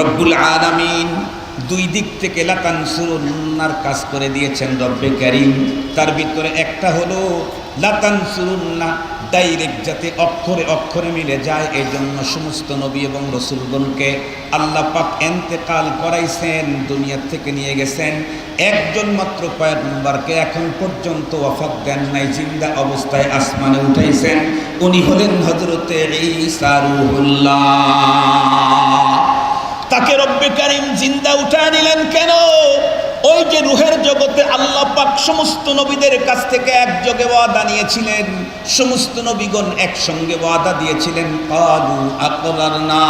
রব্বুল আলামিন দুই দিক থেকে লাতান সুরুন্নার কাজ করে দিয়েছেন রব্বে কারিম। তার ভিতরে একটা হলো লাতান সুরুন্না ডাইরেক্ট যাতে অক্ষরে অক্ষরে মিলে যায় এই জন্য সমস্ত নবী এবং রসুলগণকে আল্লাহ পাক এন্তেকাল করাইছেন দুনিয়ার থেকে নিয়ে গেছেন। একজন মাত্র পয়গম্বরকে এখন পর্যন্ত ওয়াফাত দেন নাই, জিন্দা অবস্থায় আসমানে উঠাইছেন। উনি হলেন হজরতে ঈসা রুহুল্লাহ। তাকে রব্বে কারিম জিন্দা উঠায় নিলেন কেন? ওই যে রুহের জগতে আল্লাহ পাক সমস্ত নবীদের কাছ থেকে একযোগে ওয়াদা নিয়েছিলেন। সমস্ত নবীগণ একসঙ্গে ওয়াদা দিয়েছিলেন। কালু আকরারনা।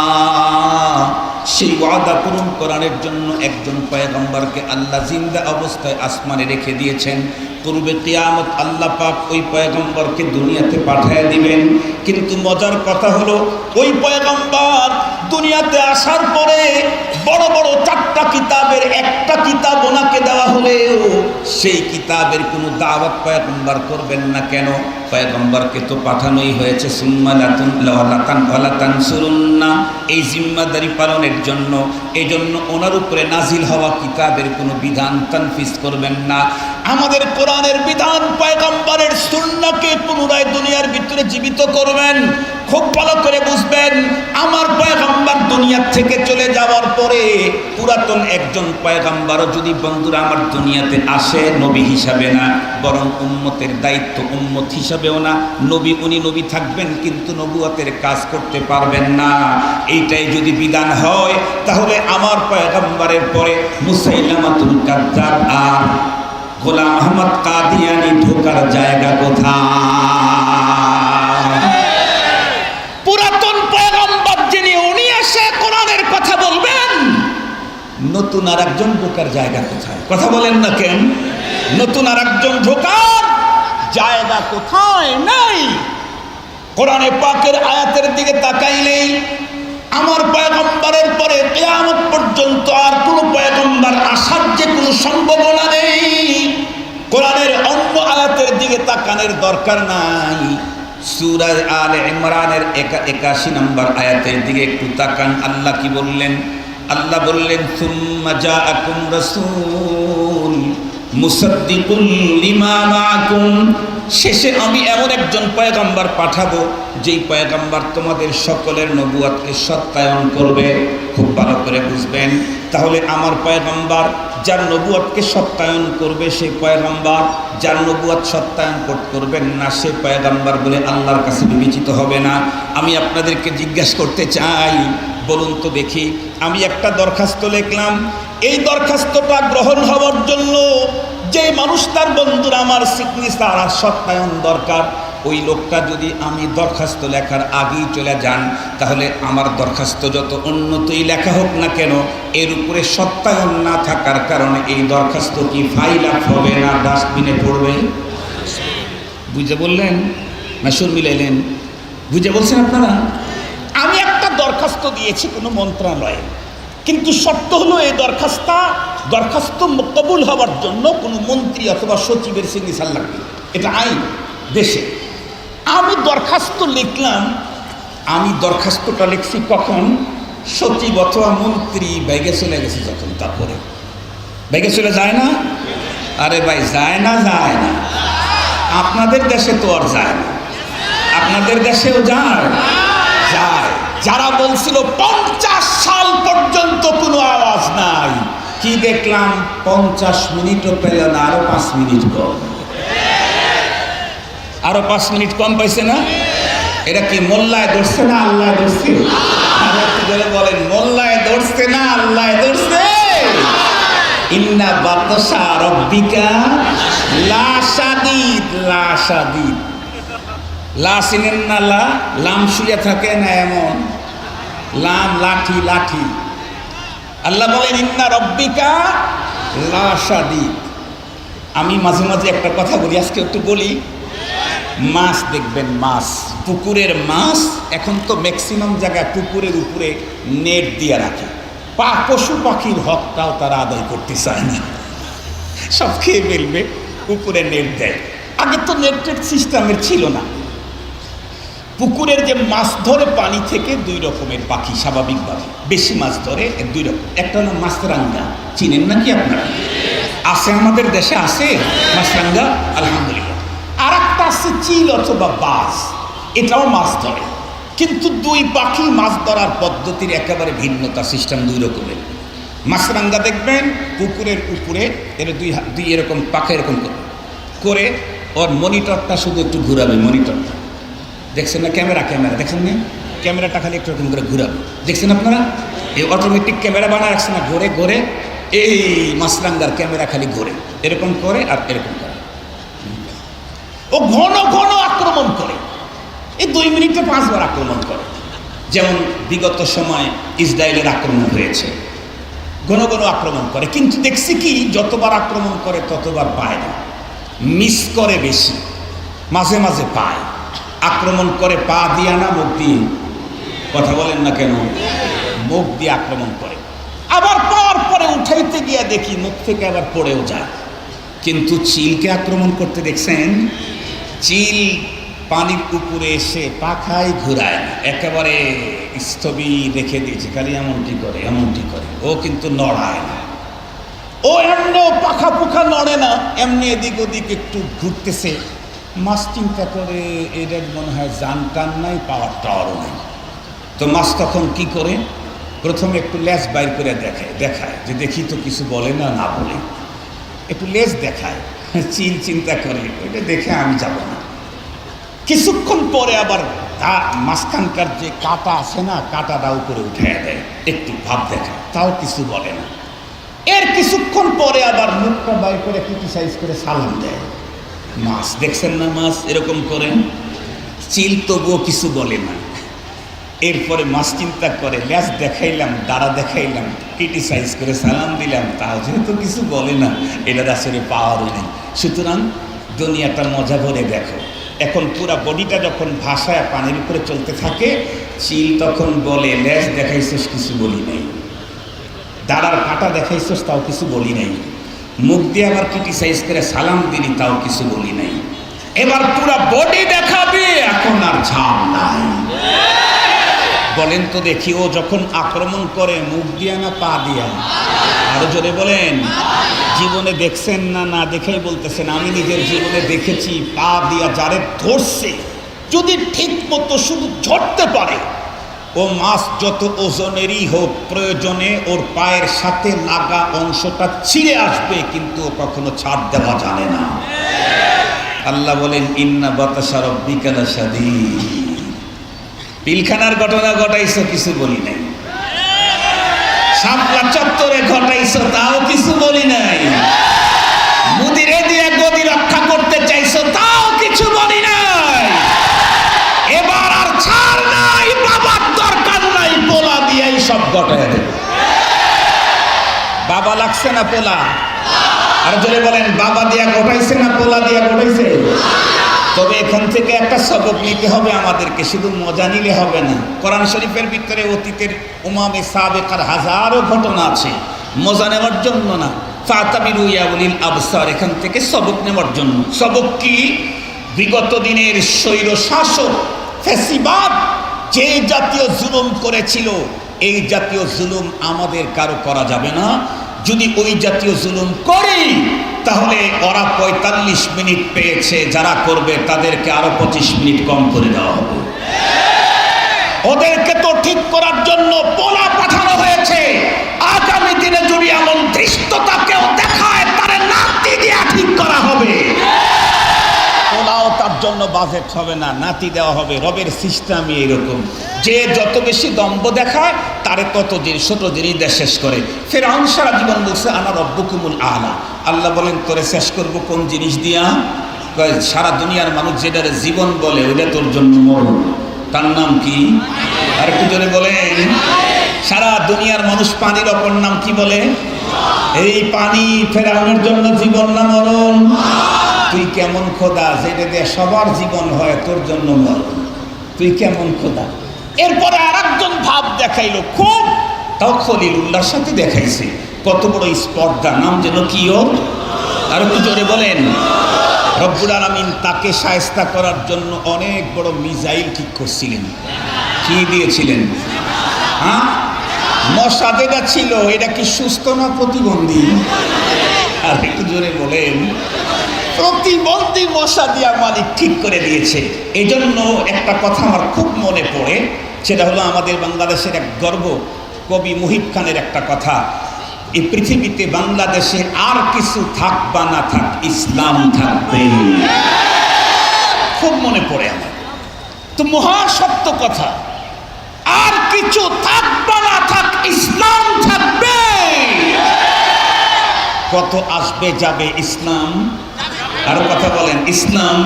সেই ওয়াদা পূরণ করার জন্য একজন পয়গম্বরকে আল্লাহ জিন্দা অবস্থায় আসমানে রেখে দিয়েছেন। পূর্বে কিয়ামত আল্লাহ পাক ওই পয়গম্বরকে দুনিয়াতে পাঠিয়ে দিবেন। কিন্তু মজার কথা হলো, ওই পয়গম্বর দুনিয়াতে আসার পরে বড় বড় চারটা কিতাবের একটা কিতাব ওনাকে দেওয়া হলেও সেই কিতাবের কোনো দাওয়াত পয়গম্বর করবেন না কেন? পয়গম্বরকে তো পাঠানোই হয়েছে, সুম্মা লাতুন, লাতান এই জিম্মাদারি পালনের জন্য। এই জন্য ওনার উপরে নাজিল হওয়া কিতাবের কোনো বিধান তানফিস করবেন না। আমাদের কোরআনের বিধান পয়গম্বরের সুন্নাকে পুনরায় দুনিয়ার ভিতরে জীবিত করবেন, খুব ভালো করে বুঝবেন, আমার পয়গম্বর দুনিয়ার থেকে চলে যাওয়ার পরে পুরাতন একজন পয়গম্বরও যদি বন্ধুরা আমার দুনিয়াতে আসে, নবী হিসাবে না, বরং উম্মতের দায়িত্ব উম্মত হিসাবেও না, নবী উনি নবী থাকবেন কিন্তু নবুয়তের কাজ করতে পারবেন না। এইটাই যদি বিধান হয়, তাহলে আমার পয়গম্বরের পরে মুসাইলামাতুল কাদ্দাব আর গোলাম আহমদ কাদিয়ানি ঢোকার জায়গা কোথায়? পুরাতন পয়গম্বর যিনি, উনি এসে কোরআনের কথা বলবেন। নতুন আর একজন ঢোকার জায়গা কোথায়? কথা বলেন না কেন? নতুন আর একজন ঢোকার জায়গা কোথায়? নাই। কোরআনে পাকের আয়াতের দিকে তাকাইলেই আমার পয়গম্বরের পরে কেয়ামত পর্যন্ত আর কোনো পয়গম্বর আসার যে কোনো সম্ভাবনা নেই। কোরআনের অন্য আয়াতের দিকে তাকানের দরকার নাই। সুরাজ আল ইমরানের একা একাশি নম্বর আয়াতের দিকে একটু তাকান। আল্লাহ কি বললেন? আল্লাহ বললেন, সুম্মা জাআকুম রাসূল। লিমা শেষে আমি এমন একজন পয়গম্বর পাঠাবো, যেই পয়গম্বর তোমাদের সকলের নবুয়াতকে সত্যায়ন করবে। খুব ভালো করে বুঝবেন। তাহলে আমার পয়গম্বর যার নবুয়াতকে সত্যায়ন করবে, সেই পয়গম্বর যার নবুয়াত সত্যায়ন কর- করবেন না, সে পয়গম্বর বলে আল্লাহর কাছে বিবেচিত হবে না। আমি আপনাদেরকে জিজ্ঞাসা করতে চাই, বলুন তো দেখি। আমি একটা দরখাস্ত লিখলাম এই দরখাস্তটা গ্রহণ হওয়ার জন্য যে মানুষ তার বন্ধুরা আমার সিগনেচার আর সত্যায়ন দরকার। ওই লোকটা যদি আমি দরখাস্ত লেখার আগেই চলে যান, তাহলে আমার দরখাস্ত যত উন্নতই লেখা হোক না কেন, এর উপরে সত্যায়ন না থাকার কারণে এই দরখাস্ত কি ফাইল আপ হবে না ডাস্টবিনে পড়বে? বুঝে বললেন? না সুর মিলাইলেন বুঝে বলছেন আপনারা? আমি একটা দরখাস্ত দিয়েছি কোনো মন্ত্রণালয়ে কিন্তু শর্ত হলো এই দরখাস্তা, দরখাস্ত কবুল হওয়ার জন্য কোনো মন্ত্রী অথবা সচিবের সিগনেচার লাগবে এটা আইন, দেশে। আমি দরখাস্ত লিখলাম, আমি দরখাস্তটা লিখছি কখন? সচিব অথবা মন্ত্রী ব্যাগে চলে গেছে যখন, তারপরে। ব্যাগে চলে যায় না? আরে ভাই, যায় না যায় না। আপনাদের দেশে তো আর যায় না। আপনাদের দেশেও যায়। যারা বলছিল, পঞ্চাশ সাল পর্যন্ত কোনো আওয়াজ নাই। কি দেখলাম? পঞ্চাশ মিনিটও পেল না, আরও পাঁচ মিনিট কম। আরও পাঁচ মিনিট কম পাইছে না? এটা কি মোল্লায় ধরছে না আল্লাহ ধরছে বলেন, মোল্লায় ধরছে না আল্লাহ ধরছে? ইন্না বাতসা রব্বিকা লাশাদিদ লাশাদিদ লা চিনেন না লা, লাম শুয়ে থাকে না এমন। লাম লাঠি লাঠি। আল্লাহ বলেন, ইন্না রব্বিকা লাশাদিদ আমি মাঝে মাঝে একটা কথা বলি, আজকে একটু বলি। মাছ দেখবেন, মাছ। পুকুরের মাছ এখন তো ম্যাক্সিমাম জায়গায় পুকুরের উপরে নেট দিয়ে রাখে। পা, পশু পাখির হকটাও তারা আদায় করতে চায় না। সব খেয়ে ফেলবে, উপরে নেট দেয়। আগে তো নেটের সিস্টেমের ছিল না। পুকুরের যে মাছ ধরে পানি থেকে দুই রকমের পাখি স্বাভাবিকভাবে। বেশি মাছ ধরে দুই রকম। একটা হলো মাছরাঙ্গা। চিনেন নাকি আপনারা? আছে আমাদের দেশে, আছে? মাছরাঙ্গা, আলহামদুলিল্লাহ। আর একটা আছে চিল অথবা বাস। এটাও মাছ ধরে। কিন্তু দুই পাখি মাছ ধরার পদ্ধতির একেবারে ভিন্নতা, সিস্টেম দুই রকমের। মাছরাঙ্গা দেখবেন, পুকুরের উপরে এর দুই দুই এরকম পাখা এরকম করে। করে ওর মনিটরটা শুধু একটু ঘুরাবে, মনিটরটা। দেখছেন না ক্যামেরা ক্যামেরা, দেখছেন না? ক্যামেরাটা খালি একটু এরকম করে ঘুরাবে। দেখছেন আপনারা? এই অটোমেটিক ক্যামেরা বানা রাখছে না, ঘুরে ঘুরে। এই মাছরাঙ্গার ক্যামেরা খালি ঘুরে। এরকম করে আর এরকম করে। ও ঘন ঘন আক্রমণ করে। এই দুই মিনিটে পাঁচবার আক্রমণ করে। যেমন বিগত সময় ইসরায়েলের আক্রমণ হয়েছে। ঘন ঘন আক্রমণ করে। কিন্তু দেখছি কি, যতবার আক্রমণ করে, ততবার পায় না। মিস করে বেশি। মাঝে মাঝে পায়। আক্রমণ করে, পা দিয়া না, মুখ দিয়ে। কথা বলেন না কেন? মুখ দিয়ে আক্রমণ করে। আবার পাওয়ার পরে উঠাইতে গিয়া দেখি মুখ থেকে আবার পড়েও যায়। কিন্তু চিলকে আক্রমণ করতে দেখছেন, চিল পানির উপরে এসে পাখায় ঘুরায় না। একেবারে স্থবি রেখে দিয়েছে, খালি এমনটি করে এমনটি করে। ও কিন্তু নড়ায় না। ও এমন পাখা পুখা নড়ে না, এমনি এদিক ওদিক একটু ঘুরতেছে। মাছ চিন্তা করে এদের মনে হয় জান টান নাই, পাওয়ার টাওয়ারও নাই। তো মাছ তখন কি করে? প্রথমে একটু লেজ বাইর করে দেখায় দেখায় যে দেখি তো কিছু বলে না না বলে। একটু লেজ দেখায় চিল চিন্তা করে, ওইটা দেখে আমি যাব না। কিছুক্ষণ পরে আবার তা- মাঝখানকার যে কাটা আছে না কাটাটা উপরে উঠে দেয়, একটু ভাব দেখায়, তাও কিছু বলে না। এর কিছুক্ষণ পরে আবার মুখটা বাইর করে ক্রিটিসাইজ করে সালাম দেয়। মাছ দেখছেন না মাছ এরকম করে? চিল তবুও কিছু বলে না। এরপরে মাছ চিন্তা করে ল্যাস দেখাইলাম, দাঁড়া দেখাইলাম, ক্রিটিসাইজ করে সালাম দিলাম, তাও যেহেতু কিছু বলে না এটার আসলে পাওয়ারও নেই। সুতরাং দুনিয়াটা মজা করে দেখো। এখন পুরা বডিটা যখন ভাষায় পানির উপরে চলতে থাকে, চিল তখন বলে ল্যাস দেখাইছিস, কিছু বলি নাই। দাঁড়ার কাটা দেখাইছিস, তাও কিছু বলি নাই। মুখ দিয়ে আবার ক্রিটিসাইজ করে সালাম দিলি, তাও কিছু বলি নাই। এবার পুরা বডি দেখাবে, এখন আর ঝাম নাই। বলেন তো দেখি, ও যখন আক্রমণ করে, মুখ দিয়া না পা দিয়া? আরও জোরে বলেন, জীবনে দেখছেন না না দেখেই বলতেছেন, আমি নিজের জীবনে দেখেছি, পা দিয়া যারে ধরছে, যদি ঠিক মতো শুধু ঝরতে পারে ও মাছ যত ওজনেরই হোক, প্রয়োজনে ওর পায়ের সাথে লাগা অংশটা ছিঁড়ে আসবে, কিন্তু ও কখনো ছাড় দেওয়া জানে না। আল্লাহ বলেন, ইন্না বাতাসা রব্বিকালা সাদীদ পিলখানার ঘটনা ঘটাইছো, কিছু বলি নাই। শাপলা চত্বরে ঘটাইছো, তাও কিছু লাগছে না পোলা? আর জোরে বলেন, বাবা দিয়া ঘটাইছে না পোলা দিয়া ঘটাইছে তবে এখান থেকে একটা সবক নিতে হবে আমাদেরকে, শুধু মজা নিলে হবে না। কোরআন শরীফের ভিতরে অতীতের উমামে সাবেকার হাজারো ঘটনা আছে। মজা নেওয়ার জন্য না। ফাতাবিরু ইয়াউলিল আবসার, এখান থেকে সবক নেওয়ার জন্য। সবক কি? বিগত দিনের স্বৈর শাসক ফেসিবাদ, যে জাতীয় জুলুম করেছিল, এই জাতীয় জুলুম আমাদের কারও করা যাবে না। যদি ওই জাতীয় জুলুম করি, তাহলে ওরা পঁয়তাল্লিশ মিনিট পেয়েছে, যারা করবে তাদেরকে আরও পঁচিশ মিনিট কম করে দেওয়া হবে। ওদেরকে তো ঠিক করার জন্য পোলা পাঠানো জন্য বাজেট হবে না, নাতি দেওয়া হবে, রবের সিস্টেমই এরকম যে যত বেশি দম্ব দেখায়, তারে তত দিন ছোট জিনিস শেষ করে। ফেরাউন সারা জীবন বলছে, আনা রব্বকুমুল আলা। আল্লাহ বলেন, তোরে শেষ করব কোন জিনিস দিয়া? সারা দুনিয়ার মানুষ যেটারে জীবন বলে, ওইটা তোর জন্য মরণ। তার নাম কি? আর একটু জোরে বলেন। সারা দুনিয়ার মানুষ পানির অপর নাম কি বলে? এই পানি ফেরাউনের জন্য জীবন না মরণ? তুই কেমন খোদা, যেটা দিয়ে সবার জীবন হয়, তোর জন্য মরণ। তুই কেমন খোদা। এরপরে আর একজন ভাব দেখাইলো, খুব তাও খলিলুল্লাহর সাথে দেখাইছে। কত বড় স্পর্ধা, নাম যেন কি জোরে বলেন। রব্বুল আলমিন তাকে সায়স্তা করার জন্য অনেক বড় মিজাইল ঠিক করছিলেন। কি দিয়েছিলেন? হ্যাঁ? মশা যেটা ছিল, এটা কি সুস্থ না প্রতিবন্ধী? আর একটু জোরে বলেন। প্রতিবন্ধী মশা দিয়া মালিক ঠিক করে দিয়েছে। এই জন্য একটা কথা আমার খুব মনে পড়ে, সেটা হলো আমাদের বাংলাদেশের এক গর্ব, কবি মুহিব খানের একটা কথা। এই পৃথিবীতে বাংলাদেশে আর কিছু থাক বা না থাক, ইসলাম থাকবে। খুব মনে পড়ে আমার। তো মহা সত্য কথা, আর কিছু থাক বা না থাক, ইসলাম থাকবে। কত আসবে যাবে ইসলাম আরও কথা বলেন, ইসলাম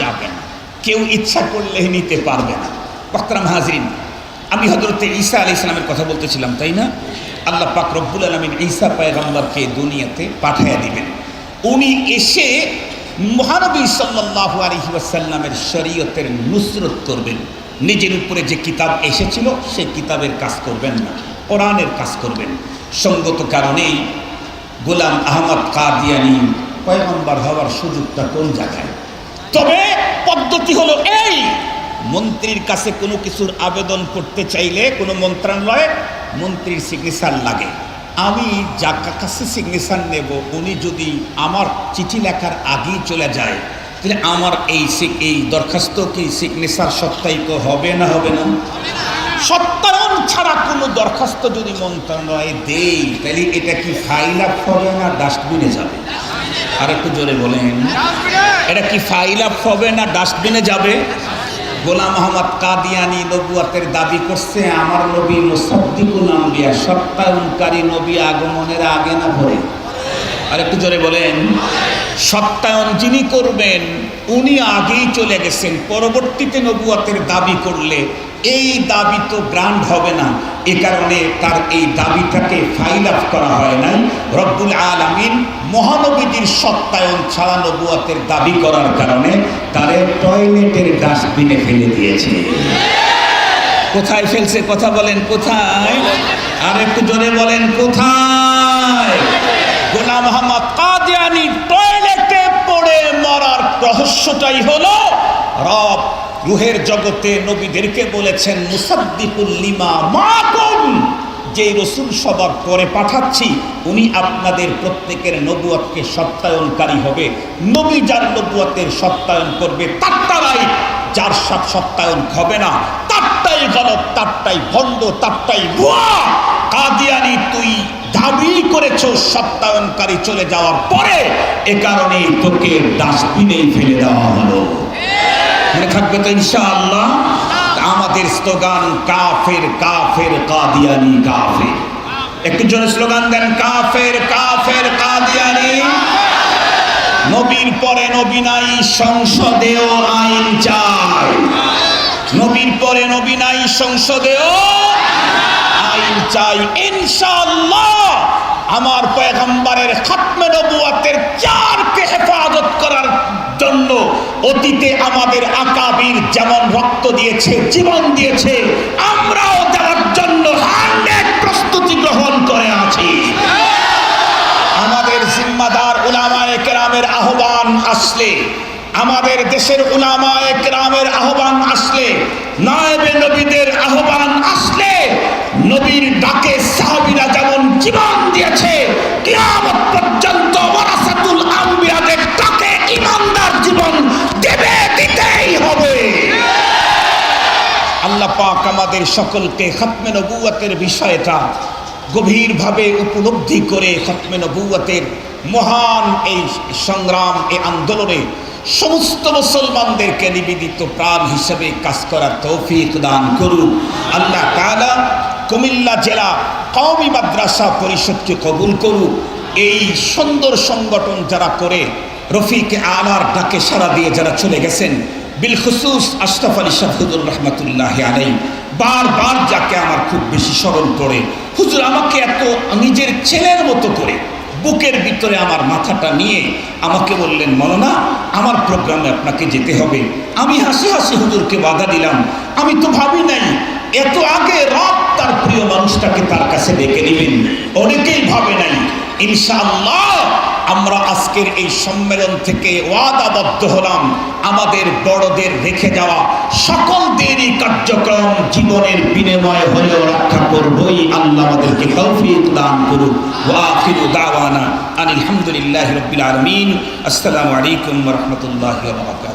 যাবে না। কেউ ইচ্ছা করলে নিতে পারবে না। বক্তরাম হাজরিন, আমি হজরতে ঈসা আলি ইসলামের কথা বলতেছিলাম, তাই না? আল্লাহ পাক রব্বুল আলমিন ঈসা পায়গম্বরকে দুনিয়াতে পাঠাইয়া দিবেন। উনি এসে মহানবী সাল্লাল্লাহু আলাইহি ওয়াসাল্লামের শরীয়তের নুসরত করবেন। নিজের উপরে যে কিতাব এসেছিল সেই কিতাবের কাজ করবেন না, কোরআনের কাজ করবেন। সঙ্গত কারণেই গোলাম আহমদ কাদিয়ানি পয়গম্বর হওয়ার সুযোগটা কোন জায়গায়? তবে পদ্ধতি হলো এই, মন্ত্রীর কাছে কোনো কিছুর আবেদন করতে চাইলে কোনো মন্ত্রণালয়ে মন্ত্রীর সিগনেচার লাগে। আমি যার কাছে সিগনেচার নেব, উনি যদি আমার চিঠি লেখার আগেই চলে যায়, তাহলে আমার এই এই দরখাস্ত কি সিগনেচার সত্যায়িত হবে না হবে না? সত্যায়ন ছাড়া কোনো দরখাস্ত যদি মন্ত্রণালয়ে দেই, তাহলে এটা কি ফাইল আপ হবে না ডাস্টবিনে যাবে? আর একটু জোরে বলেন। এটা কি ফাইল আপ হবে না ডাস্টবিনে যাবে? গোলাম মোহাম্মদ কাদিয়ানি নবুয়াতের দাবি করছে, আমার নবী মুসাদ্দিকুল আম্বিয়া, সত্যায়নকারী নবী আগমনের আগে না পরে আর একটু জোরে বলেন, সত্যায়ন যিনি করবেন, উনি আগেই চলে গেছেন। পরবর্তীতে নবুয়াতের দাবি করলে এই দাবি তো গ্রান্ড হবে না। এ কারণে তার এই দাবিটাকে ফাইল আপ করা হয় নাই। রব্বুল আলমিন মহানবীজির সত্যায়ন ছাড়া নবুয়াতের দাবি করার কারণে তারে টয়লেটের ডাস্টবিনে ফেলে দিয়েছে। কোথায় ফেলছে? কথা বলেন, কোথায়? আর একটু জোরে বলেন, কোথায়? গোলাম মোহাম্মদ কাদিয়ানি টয়লেটে পড়ে মরার রহস্যটাই হলো রব রুহের জগতে নবীদেরকে বলেছেন, মুসাদ্দিকুল লিমা মাকুম যে রসুল সবার করে পাঠাচ্ছি, উনি আপনাদের প্রত্যেকের নবুয়াতকে সত্যায়নকারী হবে। নবী যার নবুয়াতের সত্যায়ন করবে তারটারাই যার সব সত্যায়ন হবে না তারটাই গলত তারটাই ভণ্ড তারটাই ভুয়া। কাদিয়ানি, তুই দাবি করেছ সত্যায়নকারী চলে যাওয়ার পরে, এ কারণে তোকে ডাস্টবিনেই ফেলে দেওয়া হলো। মনে থাকবে তো ইনশাআল্লাহ। আমাদের স্লোগান, কাফের কাফের, কাদিয়ানি, কাফের। একটু জোরে স্লোগান দেন, কাফের কাফের, কাদিয়ানি। নবীর পরে নবী নাই, সংসদেও আইন চাই। নবীর পরে নবী নাই, সংসদেও আইন চাই। ইনশাআল্লাহ। আমার পয়গম্বরের খাতমে নবুয়াতের চারকে হেফাজত করার জন্য অতীতে আমাদের আকাবির যেমন রক্ত দিয়েছে, জীবন দিয়েছে, আমরাও দেওয়ার জন্য হান্ড্রেড প্রস্তুতি গ্রহণ করে আছি। আমাদের জিম্মাদার উলামায়ে কেরামের আহ্বান আসলে, আমাদের দেশের উলামায়ে কেরামের আহ্বান আসলে, নায়েবে নবীদের আহ্বান আসলে পাক আমাদের সকলকে খতমে নবুয়াতের বিষয়টা গভীরভাবে উপলব্ধি করে খতমে নবুয়াতের মহান এই সংগ্রাম, এই আন্দোলনে সমস্ত মুসলমানদেরকে নিবেদিত প্রাণ হিসেবে কাজ করার তৌফিক দান করুন আল্লাহ তাআলা কুমিল্লা জেলা কওমি মাদ্রাসা পরিষদকে কবুল করুক। এই সুন্দর সংগঠন যারা করে, রফিক আলার ডাকে সারা দিয়ে যারা চলে গেছেন বিলখুসুস আশরাফ আলী শাহুদুর রহমতুল্লাহ আলাই বারবার যাকে আমার খুব বেশি স্মরণ করে, হুজুর, আমাকে এত নিজের ছেলের মতো করে বুকের ভিতরে আমার মাথাটা নিয়ে আমাকে বললেন মননা আমার প্রোগ্রামে আপনাকে যেতে হবে। আমি হাসি হাসি হুজুরকে বাধা দিলাম। আমি তো ভাবি নাই, এত আগে রব তার প্রিয় মানুষটাকে তার কাছে ডেকে নেবেন। অনেকেই ভাবে নাই, ইনশাআল্লাহ আমরা আজকের এই সম্মেলন থেকে ওয়াদাবদ্ধ হলাম। আমাদের বড়দের রেখে যাওয়া সকল দিনই কার্যক্রম জীবনের বিনিময়ে হলেও রক্ষা করবই। আল্লাহ আমাদেরকে তৌফিক দান করুন ওয়া আখিরু দাওয়ানা আলহামদুলিল্লাহ রাব্বিল আলামিন। আসসালামু আলাইকুম রাহমাতুল্লাহি